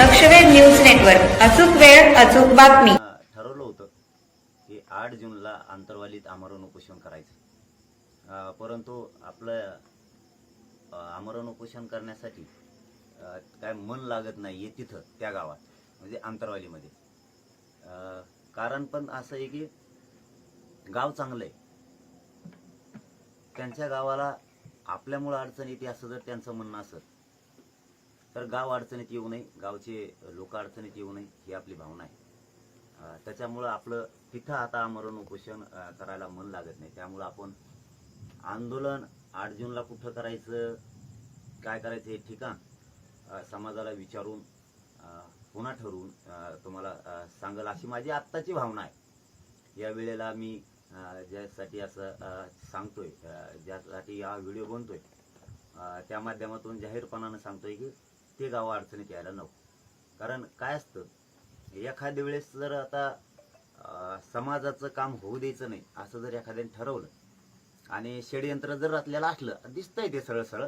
लक्षवेध news network. अचूक वेळ अचूक बातमी. ठरवलं होतं की आठ जूनला आंतरवालीत आमरण उपोषण करायचं. परंतु आपलं आमरण उपोषण करण्यासाठी काय मन लागत नाही आहे तिथं त्या गावात म्हणजे आंतरवालीमध्ये. अं, कारण पण असं आहे की गाव चांगलं आहे. त्यांच्या गावाला आपल्यामुळं अडचण येते असं जर त्यांचं म्हणणं असत तर गाव अडचणीत येऊ नये गावचे लोक अडचणीत येऊ नये ही आपली भावना आहे. त्याच्यामुळं आपलं तिथं आता आमरण उपोषण करायला मन लागत नाही. त्यामुळं आपण आंदोलन आठ जूनला कुठं करायचं काय करायचं हे ठिकाण समाजाला विचारून पुन्हा ठरवून तुम्हाला अं, सांगल अशी माझी आत्ताची भावना आहे. या वेळेला मी ज्यासाठी असं सांगतोय ज्यासाठी हा व्हिडिओ बनतोय त्या माध्यमातून जाहीरपणानं सांगतोय की ते गाव अडचणीत यायला नको. कारण काय असतं एखाद्या वेळेस जर आता समाजाचं काम होऊ द्यायचं नाही असं जर एखाद्याने ठरवलं आणि षडयंत्र जर रचलेलं असलं दिसतंय ते सरळ सरळ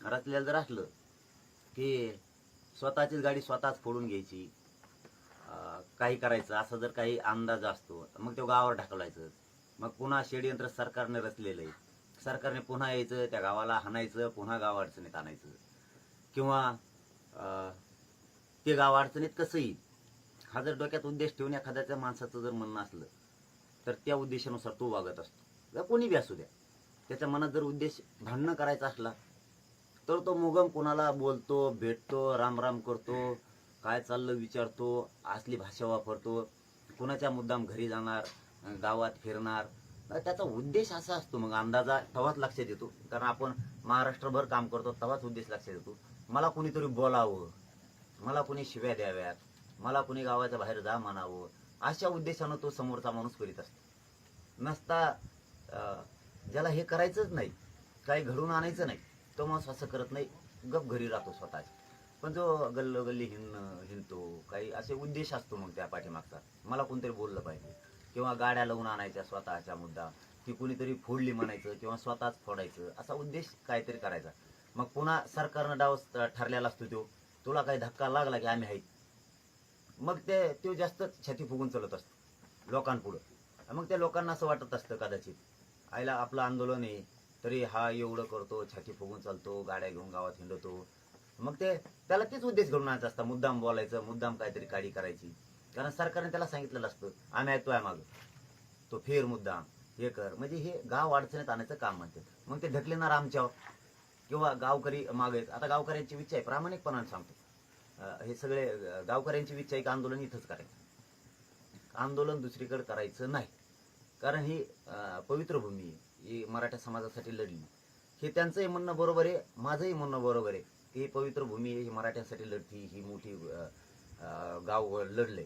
रचलेलं जर असलं की स्वतःचीच गाडी स्वतःच फोडून घ्यायची काही करायचं असं जर काही अंदाज असतो मग तो गावावर ढकलायचं. मग पुन्हा षडयंत्र सरकारने रचलेलं आहे सरकारने पुन्हा यायचं त्या गावाला हाणायचं पुन्हा गाव अडचणीत आणायचं. किंवा ते गाव अडचणीत कसं येईल? हा जर डोक्यात उद्देश ठेवून एखाद्याच्या माणसाचं जर म्हणणं असलं तर त्या उद्देशानुसार तो वागत असतो. किंवा कोणी बी असू द्या त्याच्या मनात जर उद्देश भांडणं करायचा असला तर तो मुगम कोणाला बोलतो भेटतो राम राम करतो काय चाललं विचारतो असली भाषा वापरतो कुणाच्या मुद्दाम घरी जाणार गावात फिरणार त्याचा उद्देश असा असतो. मग अंदाजा तेव्हाच लक्षात येतो. कारण आपण महाराष्ट्रभर काम करतो तेव्हाच उद्देश लक्षात येतो. मला कुणीतरी बोलावं मला कुणी शिव्या द्याव्यात मला कुणी गावाच्या बाहेर जा म्हणावं अशा उद्देशानं तो समोरचा माणूस करीत असतो. नसता ज्याला हे करायचंच नाही काही घडून आणायचं नाही तो माणूस असं करत नाही गप घरी राहतो स्वतःच. पण जो गल्लोगल्ली हिंडणं हिंडतो काही असे उद्देश असतो मग त्या पाठीमागचा. मला कोणतरी बोललं पाहिजे. किंवा गाड्या लावून आणायच्या स्वतःच्या मुद्दा ती कुणीतरी फोडली म्हणायचं किंवा स्वतःच फोडायचं असा उद्देश काहीतरी करायचा. मग पुन्हा सरकारनं डाव ठरलेला असतो तो. तुला काही धक्का लागला की आम्ही आहेत मग ते तो जास्त छाती फुगून चालत असतो लोकांपुढं. मग त्या लोकांना असं वाटत असतं कदाचित आईला आपलं आंदोलन आहे तरी हा एवढं करतो छाती फुगून चालतो गाड्या घेऊन गावात हिंडतो. मग ते त्याला तेच उद्देश घडून आणायचा असता मुद्दाम बोलायचं मुद्दाम काहीतरी काडी करायची. कारण सरकारने त्याला सांगितलेलं असतं आम्ही ऐकतोय मागं. तो फेर मुद्दाम हे कर. म्हणजे हे गाव अडचणीत आणायचं काम म्हणतात. मग ते ढकलेणार आमच्यावर. किंवा गावकरी मागे आता गावकऱ्यांची इच्छा आहे प्रामाणिकपणाने सांगतो. हे सगळे गावकऱ्यांची इच्छा आहे आंदोलन इथंच करायचं. आंदोलन दुसरीकडे करायचं नाही. कारण ही पवित्र भूमी आहे. ही मराठा समाजासाठी लढली. हे त्यांचंही म्हणणं बरोबर आहे माझंही म्हणणं बरोबर आहे की ही पवित्र भूमी आहे ही मराठ्यांसाठी लढती ही मोठी गाव लढले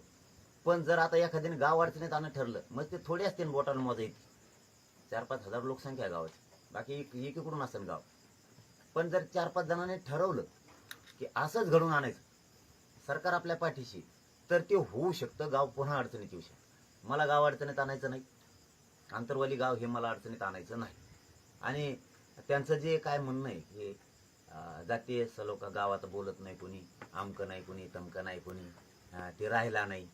पण जर आता एखाद्याने गाव अडचणीत आणणं ठरलं मग ते थोडे असते बोटानं मोजा येते चार पाच हजार लोकसंख्या आहे गावाची. बाकी एक- एकीकडून असेल गाव. पण जर चार पाच जणांनी ठरवलं की असंच घडून आणायचं सरकार आपल्या पाठीशी तर ते होऊ शकतं. गाव पुन्हा अडचणीत येऊ शकतं. मला गाव अडचणीत आणायचं नाही. आंतरवाली गाव हे मला अडचणीत आणायचं नाही. आणि त्यांचं जे काय म्हणणं आहे हे जातीय लोक गावात बोलत नाही कोणी आमकं नाही कोणी तमकं नाही कोणी ते राहिला नाही.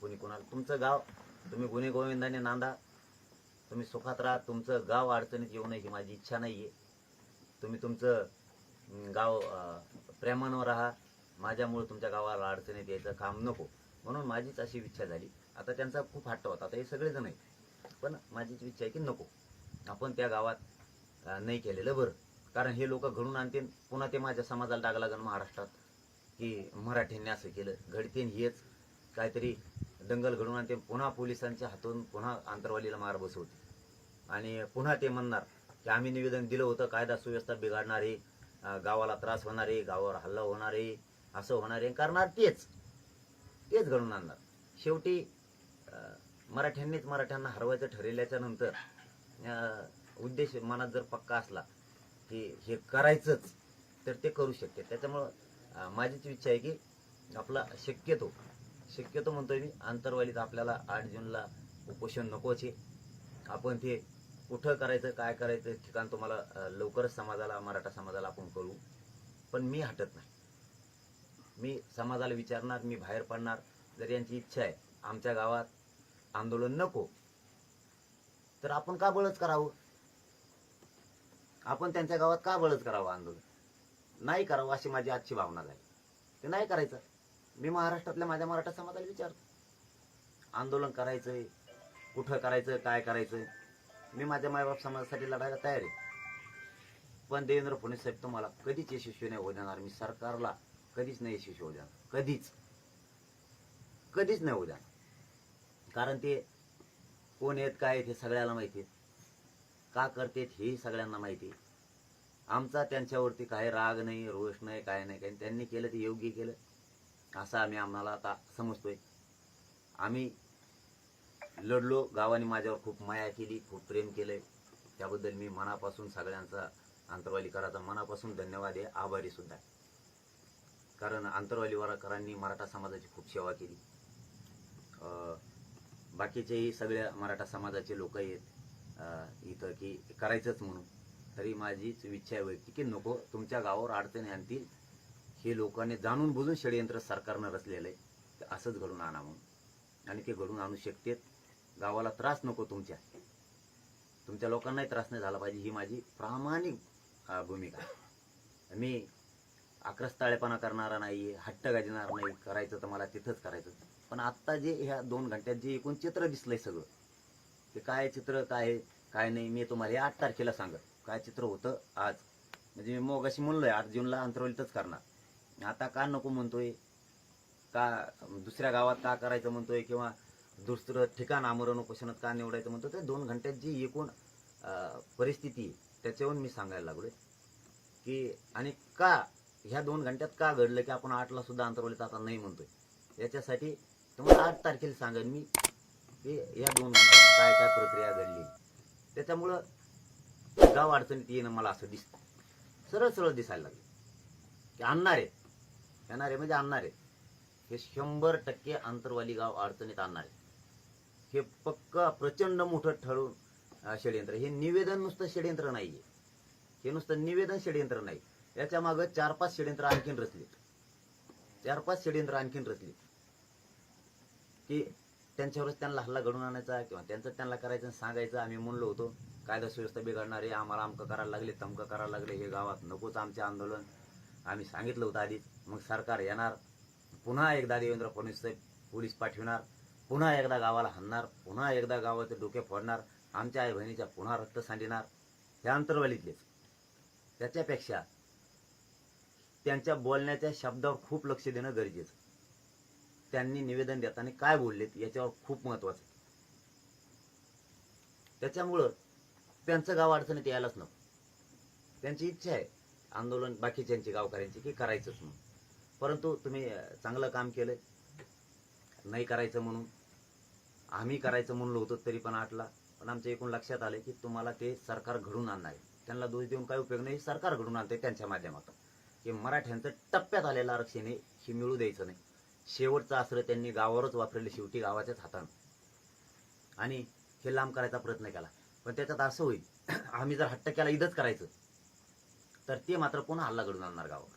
कोणी कोणाला तुमचं गाव तुम्ही गुन्हे गोविंदाने नांदा तुम्ही सुखात राहा तुमचं गाव अडचणीत येऊ नये ही माझी इच्छा नाही आहे तुम्ही तुमचं गाव प्रेमानं राहा. माझ्यामुळं तुमच्या गावाला अडचणीत यायचं काम नको. म्हणून माझीच अशी इच्छा झाली. आता त्यांचा खूप हट्ट होता. आता हे सगळेजण आहे पण माझीच इच्छा आहे की नको. आपण त्या गावात नाही केलेलं बरं. कारण हे लोक घडून आणतील. पुन्हा ते माझ्या समाजाला टाकला लागेल महाराष्ट्रात. की मराठ्यांनी असं केलं. घडतेन हेच. काहीतरी दंगल घडून आणते पुन्हा पोलिसांच्या हातून पुन्हा आंतरवालीला मार बसवते आणि पुन्हा ते म्हणणार की आम्ही निवेदन दिलं होतं कायदा सुव्यवस्था बिघाडणारी गावाला त्रास होणार आहे गावावर हल्ला होणार आहे असं होणार. आहे करणार तेच. तेच घडून आणणार. शेवटी मराठ्यांनीच मराठ्यांना हरवायचं ठरवल्याच्या नंतर उद्देश मनात जर पक्का असला की हे करायचंच तर ते करू शकते. त्याच्यामुळं माझीच इच्छा आहे की आपला शक्यतो शक्यतो म्हणतोय मी आंतरवालीत आपल्याला आठ जूनला उपोषण नकोच आहे आपण ते कुठं करायचं काय करायचं ठिकाण तुम्हाला लवकरच समाजाला मराठा समाजाला आपण करू पण मी हटत नाही. मी समाजाला विचारणार मी बाहेर पडणार. जर यांची इच्छा आहे आमच्या गावात आंदोलन नको तर आपण का बळच करावं? आपण त्यांच्या गावात का बळच करावं आंदोलन? नाही करावं अशी माझी आजची भावना झाली. ते नाही करायचं. मी महाराष्ट्रातल्या माझ्या मराठा समाजाला विचारतो. आंदोलन करायचंय कुठं करायचं काय करायचं मी माझ्या मायबाप समाजासाठी लढायला तयार आहे. पण देवेंद्र फडणवीस साहेब तुम्हाला कधीच यशस्वी नाही होऊ देणार. मी सरकारला कधीच नाही यशस्वी होऊ देणार. कधीच. कधीच नाही होऊ देणार. कारण ते कोण आहेत काय आहेत हे सगळ्याला माहिती आहे का करतेत हेही सगळ्यांना माहिती आहे. आमचा त्यांच्यावरती काही राग नाही रोष नाही काय नाही. काही त्यांनी केलं ते योग्य केलं. असं आम्ही आम्हाला आता समजतोय. आम्ही लढलो. गावाने माझ्यावर खूप माया केली खूप प्रेम केलंय. त्याबद्दल मी मनापासून सगळ्यांचा आंतरवालीकराचा मनापासून धन्यवाद आहे. आभारी सुद्धा आहे. कारण आंतरवालीकरांनी मराठा समाजाची खूप सेवा केली. बाकीचेही सगळ्या मराठा समाजाचे लोक आहेत. इथं की करायचंच म्हणून. तरी माझीच इच्छा आहे वैयक्तिक की नको तुमच्या गावावर अडचणी आणतील. हे लोकांनी जाणून बुजून षडयंत्र सरकारनं रचलेलं आहे. असंच घडून आणा म्हणून. आणि ते घडून आणू शकतेत. गावाला त्रास नको तुमच्या. तुमच्या लोकांनाही त्रास नाही झाला पाहिजे ही माझी प्रामाणिक भूमिका. आहे मी आक्रस्ताळेपणा करणारा नाही हट्ट गाजणार नाही करायचं तर मला तिथंच करायचं. पण आत्ता जे ह्या दोन घंट्यात जे एकूण चित्र दिसलंय सगळं ते काय चित्र काय आहे, काय नाही मी तुम्हाला हे आठ तारखेला सांगत. काय चित्र होतं आज? म्हणजे मी मोगाशी म्हणलोय आठ जूनला अंतरवलीतच करणार. आता का नको म्हणतोय? का दुसऱ्या गावात का करायचं म्हणतोय? किंवा दुसरं ठिकाण आमरण उपोषणात का निवडायचं म्हणतो ते दोन घंट्यात जी एकूण परिस्थिती त्याच्यावरून मी सांगायला लागलो की आणि का ह्या दोन घंट्यात का घडलं की आपण आठला सुद्धा अंतरवलीत आता नाही म्हणतोय? याच्यासाठी तुम्हाला आठ तारखेला सांगेन मी की या दोन घंट्यात काय काय प्रक्रिया घडली. त्याच्यामुळं गाव अडचणीत येणं मला असं दिसतं सरळ सरळ दिसायला लागलं. की आणणार आहे येणार आहे म्हणजे आणणार आहे हे शंभर टक्के आंतरवाली गाव अडचणीत आणणार आहे हे पक्का प्रचंड मोठं ठरून षडयंत्र. हे निवेदन नुसतं षडयंत्र आहे हे नुसतं निवेदन षडयंत्र नाही. याच्या मागं चार पाच षडयंत्र आणखीन रचले. चार पाच षडयंत्र आणखीन रचले. की त्यांच्यावरच त्यांना हल्ला घडून आणायचा किंवा त्यांचं त्यांना करायचं आणि सांगायचं. आम्ही म्हणलो होतो कायदा सुव्यवस्था बिघडणारे आम्हाला अमकं करायला लागले तमकं करायला लागले हे गावात नकोच आमचे आंदोलन. आम्ही सांगितलं होतं आधीच मग सरकार येणार. पुन्हा एकदा देवेंद्र फडणवीस साहेब पोलीस पाठविणार. पुन्हा एकदा गावाला हाणणार पुन्हा एकदा गावाचे डोके फोडणार आमच्या आई बहिणीच्या पुन्हा रक्त सांडणार. हे अंतर्वालीतलेच त्याच्यापेक्षा त्यांच्या बोलण्याच्या शब्दावर खूप लक्ष देणं गरजेचं. त्यांनी निवेदन देताना काय बोललेत याच्यावर खूप महत्वाचं त्याच्यामुळं त्यांचं गाव अडचणीत यायलाच नको. त्यांची इच्छा आहे आंदोलन बाकीच्यांची गावकऱ्यांची की करायचंच म्हणून. परंतु तुम्ही चांगलं काम केलं नाही करायचं म्हणून. आम्ही करायचं म्हणलो होतो तरी पण आटला. पण आमच्या एकूण लक्षात आले की तुम्हाला ते सरकार घडून आणणार आहे. त्यांना दोष देऊन काय उपयोग नाही. सरकार घडून आणते त्यांच्या माध्यमातून. की मराठ्यांचं टप्प्यात आलेलं आरक्षण हे मिळू द्यायचं नाही. शेवटचं आसरं त्यांनी गावावरच वापरले शेवटी गावाच्याच हातानं. आणि हे लांब करायचा प्रयत्न केला. पण त्याच्यात असं होईल आम्ही जर हट्ट केला इथंच करायचं. तर ते मात्र पुन्हा हल्ला घडून आणणार गावावर.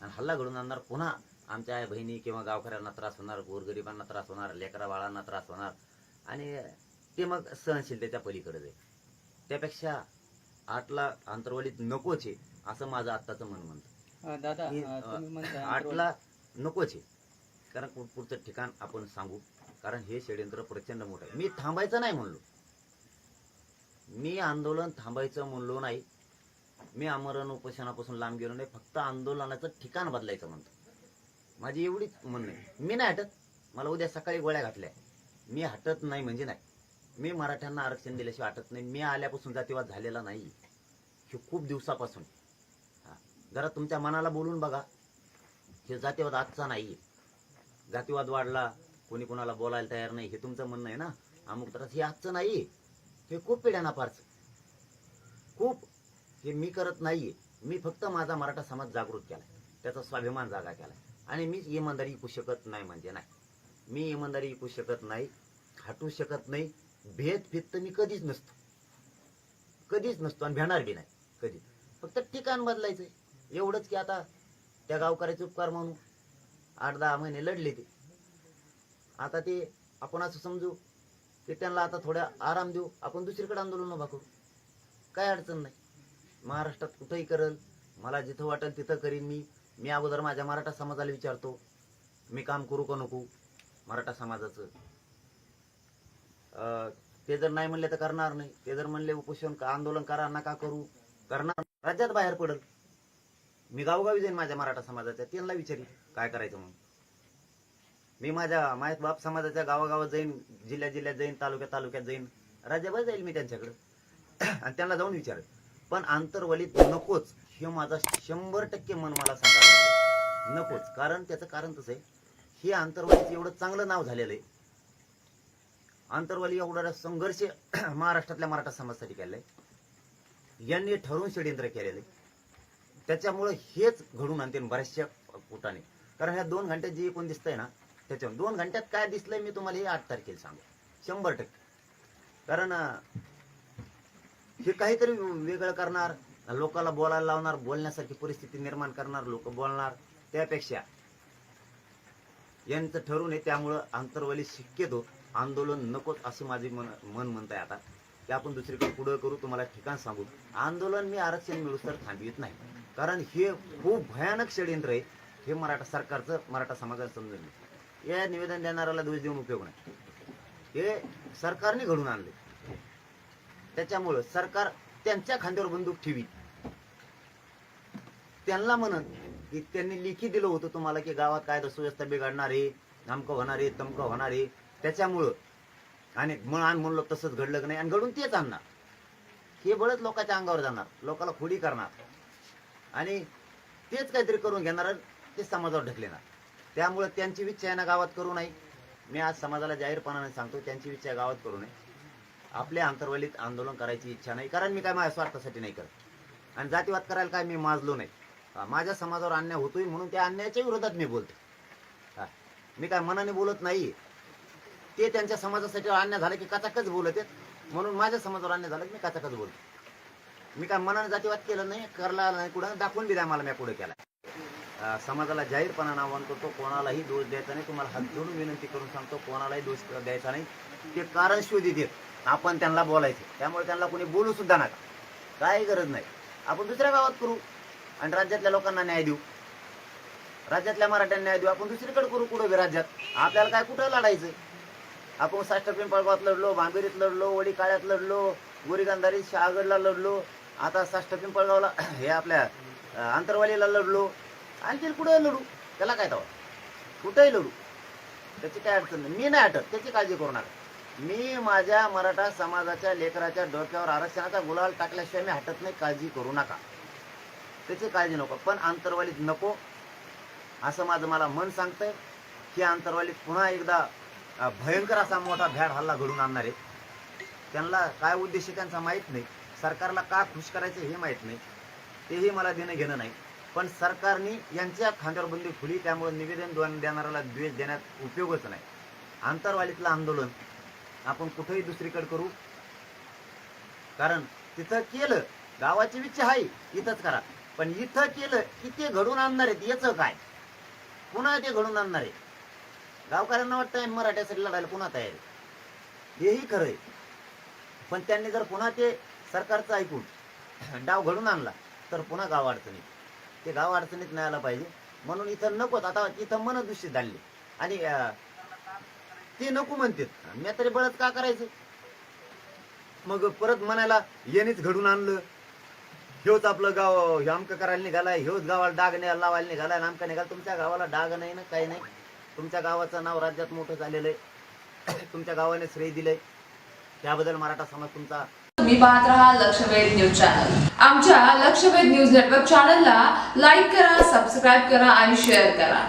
आणि हल्ला घडून आणणार पुन्हा आमच्या आई बहिणी किंवा गावकऱ्यांना त्रास होणार गोरगरिबांना त्रास होणार लेकरा बाळांना त्रास होणार. आणि ते मग सहनशीलतेच्या पलीकडे जाईल. त्यापेक्षा आठला अंतरवलीत नकोच आहे असं माझं आत्ताचं मन म्हणतं. आठला नकोच आहे कारण पुढचं ठिकाण आपण सांगू. कारण हे षडयंत्र प्रचंड मोठं आहे. मी थांबायचं नाही म्हणलो. मी आंदोलन थांबायचं म्हणलो नाही. मी आमरण उपोषणापासून लांब गेलो नाही. फक्त आंदोलनाचं ठिकाण बदलायचं म्हणतो. माझी एवढीच म्हणणं आहे. मी नाही हटत. मला उद्या सकाळी गोळ्या घातल्या. मी हटत नाही म्हणजे नाही. मी मराठ्यांना आरक्षण दिल्याशिवाय हटत नाही. मी आल्यापासून जातीवाद झालेला नाही. हे खूप दिवसापासून. हां. जरा तुमच्या मनाला बोलून बघा. हे जातीवाद आजचा नाही. जातीवाद वाढला. कोणी कोणाला बोलायला तयार नाही. हे तुमचं म्हणणं आहे ना? अमुक तर हे आजचं नाही. हे खूप पिढ्यांना फारच खूप. हे मी करत नाहीये मी फक्त माझा मराठा समाज जागृत केलाय. त्याचा स्वाभिमान जागा केलाय. आणि मीच इमानदारी विकू शकत नाही म्हणजे नाही. मी इमानदारी विकू शकत नाही हटू शकत नाही. भेद भेद तर मी कधीच नसतो. कधीच नसतो आणि भेणार बी नाही. कधी फक्त ठिकाण बदलायचं एवढंच की आता त्या गावकऱ्याचे उपकार म्हणून आठ दहा महिने लढले ते. आता ते आपण असं समजू की त्यांना आता थोड्या आराम देऊ. आपण दुसरीकडे आंदोलन उभा करू. काय अडचण नाही. महाराष्ट्रात कुठंही करल मला जिथं वाटेल तिथं करीन मी. मी अगोदर माझ्या मराठा समाजाला विचारतो मी काम करू का नको मराठा समाजाचं? अं, ते जर नाही म्हणले तर करणार नाही. ते जर म्हणले उपोषण आंदोलन करा नका करू? करणार राज्यात बाहेर पडल. मी गावोगावी जाईन माझ्या मराठा समाजाच्या. त्यांना विचारी काय करायचं म्हणून. मी माझ्या मायत बाप समाजाच्या गावागावात जाईन जिल्ह्या जिल्ह्यात जाईन तालुक्यात तालुक्यात जाईन. राज्यभर जाईल मी त्यांच्याकडे. आणि त्यांना जाऊन विचारेल पण आंतरवलीत नकोच. हे माझा शंभर टक्के मन मला सांगायला नकोच. कारण त्याचं कारण तसं आहे. हे आंतरवालीचं एवढं चांगलं नाव झालेलं आहे. आंतरवाली एवढा संघर्ष महाराष्ट्रातल्या मराठा समाजासाठी केलाय यांनी ठरवून षडयंत्र केलेलं आहे. त्याच्यामुळं हेच घडून आणते बऱ्याचशा कुटाने कारण ह्या दोन घंट्यात जे एकूण दिसतंय ना त्याच्यावर. दोन घंट्यात काय दिसलंय मी तुम्हाला हे आठ तारखेला सांगू शंभर टक्के. कारण हे काहीतरी वेगळं करणार. लोकांना बोलायला लावणार बोलण्यासारखी परिस्थिती निर्माण करणार लोक बोलणार. त्यापेक्षा यांचं ठरून आहे त्यामुळं आंतरवली शक्यतो आंदोलन नकोच असं माझे मन मन म्हणत आहे आता. की आपण दुसरीकडे पुढं करू तुम्हाला ठिकाण सांगू. आंदोलन मी आरक्षण मिळू तर थांबवित नाही. कारण हे खूप भयानक षडयंत्र आहे. हे मराठा सरकारचं मराठा समाजाला समजून या निवेदन देणाऱ्याला दोष देऊन उपयोग नाही. हे सरकारने घडून आणले त्याच्यामुळं सरकार त्यांच्या खांद्यावर बंदूक ठेवी त्यांना म्हणत की त्यांनी लिखी दिलं होतं तुम्हाला की गावात काय सुव्यवस्था बिघडणार आहे नामकं होणार आहे तमकं होणार. आहे त्याच्यामुळं आणि म्हणून आण म्हणलं तसंच घडलं की नाही. आणि घडून तेच आणणार. हे बळच लोकांच्या अंगावर जाणार. लोकांना खोडी करणार. आणि तेच काहीतरी करून घेणार ते समाजावर ढकलेणार. त्यामुळे त्यांची विच्छा यांना ना गावात करू नये. मी आज समाजाला जाहीरपणाने सांगतो त्यांची विच्छा गावात करू नये. आपल्या अंतर्वलीत आंदोलन करायची इच्छा नाही कारण मी काय माझ्या स्वार्थासाठी नाही करत. आणि जातीवाद करायला काय मी माजलो नाही. माझ्या समाजावर अन्याय होतोय म्हणून त्या अन्यायाच्या विरोधात मी बोलतो हा, मी काय मनाने बोलत नाही. ते त्यांच्या समाजासाठी अन्याय झाला की कचाकच बोलत आहेत. म्हणून माझ्या समाजावर अन्याय झाला की मी कचाकच बोलतो मी काय मनाने जातीवाद केलं नाही करला नाही कुठं? दाखवून बी द्या मला मी पुढे केला समाजाला जाहीरपणाने आवाहन करतो कोणालाही दोष द्यायचा नाही. तुम्हाला हात जोडून विनंती करून सांगतो कोणालाही दोष द्यायचा नाही. ते कारण शोधित देत आपण त्यांना बोलायचं. त्यामुळे त्यांना कोणी बोलू सुद्धा नका. काही गरज नाही. आपण दुसऱ्या गावात करू आणि राज्यातल्या लोकांना न्याय देऊ. राज्यातल्या मराठ्यांना न्याय देऊ. आपण दुसरीकडे करू कुठं बी राज्यात? आपल्याला काय कुठं लढायचं? आपण साष्ट पिंपळगावात लढलो भांबेरीत लढलो वडी काळ्यात लढलो गोरीगंधारीत शहागडला लढलो आता साष्ट पिंपळगावला हे आपल्या आंतरवालीला लढलो. आणखी कुठं लढू? त्याला काय तवा? कुठंही लढू. त्याची काय अडचण नाही. मी नाही अटक त्याची काळजी करू नका. मी माझ्या मराठा समाजाच्या लेकराच्या डोक्यावर आरक्षणाचा गुलाल टाकल्याशिवाय मी हटत नाही. काळजी करू नका. त्याची काळजी नको. पण आंतरवालीत नको. असं माझं मला मन सांगतंय की आंतरवालीत पुन्हा एकदा भयंकर असा मोठा भ्याड हल्ला घडून आणणार आहे. त्यांना काय उद्देश आहे त्यांचा माहीत नाही. सरकारला का खुश करायचं हे माहीत नाही. तेही मला देणं घेणं नाही. पण सरकारने यांच्या खांद्यावर बंदी खुली त्यामुळे निवेदन दोन देणाऱ्याला द्वेष देण्यात उपयोगच नाही. आंतरवालीतलं आंदोलन आपण कुठेही दुसरीकडे करू. कारण तिथं केलं गावाची विच्छा आहे इथंच करा. पण इथं केलं की ते घडून आणणार आहेत याचं काय? पुन्हा ते घडून आणणार आहे गावकऱ्यांना वाटतंय मराठ्यासाठी लढायला पुन्हा तयार हेही खरं आहे. पण त्यांनी जर पुन्हा ते सरकारचं ऐकून डाव घडून आणला तर पुन्हा गाव अडचणीत. ते गाव अडचणीत नाही आला पाहिजे. म्हणून इथं नकोत. आता इथं मन दूषित झाले. आणि ते नको म्हणते. मी तरी बळच का करायचं? मग परत म्हणायला येणेच घडून आणलं. हेच आपलं गाव हे आमकं करायला निघालाय हेच गावाला डाग नाही लावायला निघालाय आमका निघाला. तुमच्या गावाला डाग नाही ना काही नाही. तुमच्या गावाचं नाव राज्यात मोठं झालेलं आहे. तुमच्या गावाने श्रेय दिलंय. त्याबद्दल मराठा समाज तुमचा तुम्ही पाहत राहा लक्षवेध न्यूज चॅनल. आमच्या लक्षवेध न्यूज नेटवर्क चॅनलला लाईक करा सबस्क्राईब करा आणि शेअर करा.